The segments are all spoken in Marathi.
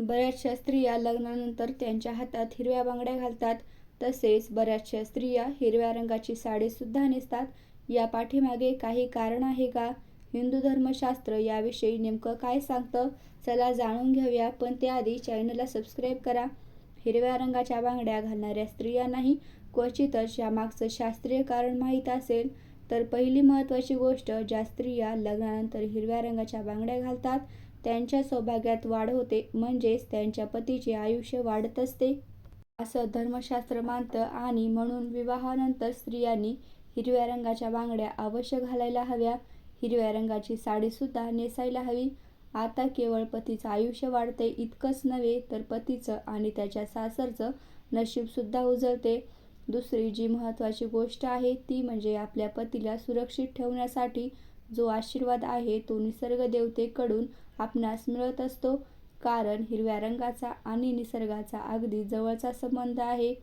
बऱ्याचशा स्त्रिया लग्नानंतर त्यांच्या हातात हिरव्या बांगड्या घालतात. तसेच बऱ्याचशा स्त्रिया हिरव्या रंगाची साडीसुद्धा नेसतात. या पाठीमागे काही कारण आहे का? हिंदू धर्मशास्त्र याविषयी नेमकं काय सांगतं? चला जाणून घेऊया पण त्याआधी चॅनलला सबस्क्राईब करा. हिरव्या रंगाच्या बांगड्या घालणाऱ्या स्त्रियांनाही क्वचितच यामागचं शास्त्रीय कारण माहीत असेल. तर पहिली महत्त्वाची गोष्ट ज्या स्त्रिया लग्नानंतर हिरव्या रंगाच्या बांगड्या घालतात त्यांच्या सौभाग्यात वाढ होते म्हणजेच त्यांच्या पतीचे आयुष्य वाढत असते. असं धर्मशास्त्र मानतं आणि म्हणून विवाहानंतर स्त्रियांनी हिरव्या रंगाच्या बांगड्या अवश्य घालायला हव्या. हिरव्या रंगाची साडीसुद्धा नेसायला हवी. आता केवळ पतीचं आयुष्य वाढते इतकंच नव्हे तर पतीचं आणि त्याच्या सासरचं नशीबसुद्धा उजळते. दुसरी जी महत्त्वाची गोष्ट आहे ती म्हणजे आपल्या पतीला सुरक्षित ठेवण्यासाठी जो आशीर्वाद आहे तो निसर्ग देवतेकडून आपणास मिळत असतो. कारण हिरव्या रंगाचा आणि निसर्गाचा अगदी जवळचा संबंध आहे.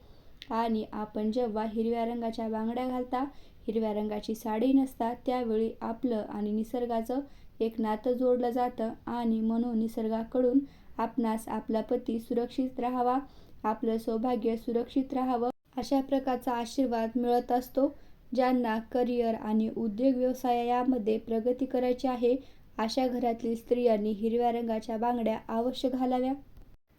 आणि आपण जेव्हा हिरव्या रंगाच्या बांगड्या घालता हिरव्या रंगाची साडी नसता त्यावेळी आपलं आणि निसर्गाचं एक नातं जोडलं जातं. आणि म्हणून निसर्गाकडून आपणास आपला पती सुरक्षित राहावा आपलं सौभाग्य सुरक्षित राहावं. अशा प्रकारचा आशीर्वाद मिळत असतो ज्यांना करिअर आणि उद्योग व्यवसाय यामध्ये प्रगती करायची आहे अशा घरातील स्त्रियांनी हिरव्या रंगाच्या बांगड्या अवश्य घालाव्या.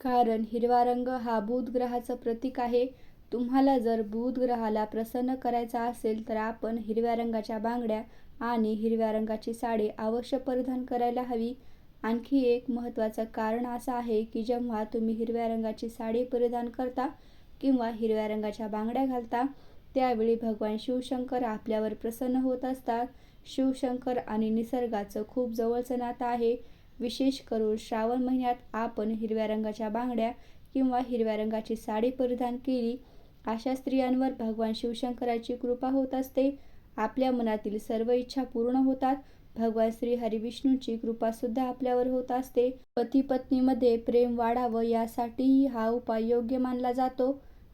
कारण हिरवा रंग हा बुध ग्रहाचं प्रतीक आहे. तुम्हाला जर बुध ग्रहाला प्रसन्न करायचा असेल तर आपण हिरव्या रंगाच्या बांगड्या आणि हिरव्या रंगाची साडी अवश्य परिधान करायला हवी. आणखी एक महत्त्वाचं कारण असं आहे की जेव्हा तुम्ही हिरव्या रंगाची साडी परिधान करता किंवा हिरव्या रंगाच्या बांगड्या घालता त्यावेळी भगवान शिवशंकर आपल्यावर प्रसन्न होत असतात. शिवशंकर आणि निसर्गाचं खूप जवळचं नातं आहे. विशेष करून श्रावण महिन्यात आपण हिरव्या रंगाच्या बांगड्या किंवा हिरव्या रंगाची साडी परिधान केली अशा स्त्रियांवर भगवान शिवशंकराची कृपा होत असते. आपल्या मनातील सर्व इच्छा पूर्ण होतात. भगवान श्री हरिविष्णूंची कृपासुद्धा आपल्यावर होत असते. पती पत्नीमध्ये प्रेम वाढावं यासाठीही हा उपाय योग्य मानला जातो.